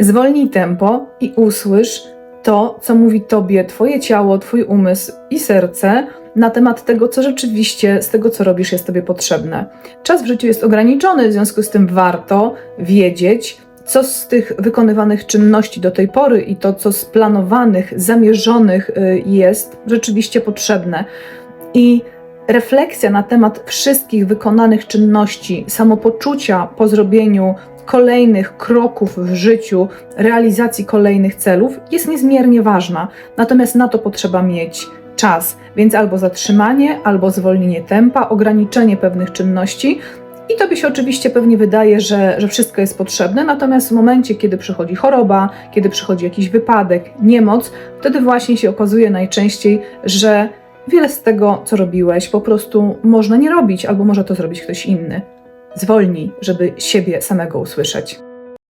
Zwolnij tempo i usłysz to, co mówi tobie Twoje ciało, Twój umysł i serce na temat tego, co rzeczywiście z tego, co robisz, jest Tobie potrzebne. Czas w życiu jest ograniczony, w związku z tym warto wiedzieć, co z tych wykonywanych czynności do tej pory i to, co z planowanych, zamierzonych y, jest rzeczywiście potrzebne. I refleksja na temat wszystkich wykonanych czynności, samopoczucia po zrobieniu kolejnych kroków w życiu, realizacji kolejnych celów jest niezmiernie ważna. Natomiast na to potrzeba mieć czas, więc albo zatrzymanie, albo zwolnienie tempa, ograniczenie pewnych czynności. I tobie się oczywiście pewnie wydaje, że, że wszystko jest potrzebne, natomiast w momencie, kiedy przychodzi choroba, kiedy przychodzi jakiś wypadek, niemoc, wtedy właśnie się okazuje najczęściej, że wiele z tego, co robiłeś, po prostu można nie robić, albo może to zrobić ktoś inny. Zwolnij, żeby siebie samego usłyszeć.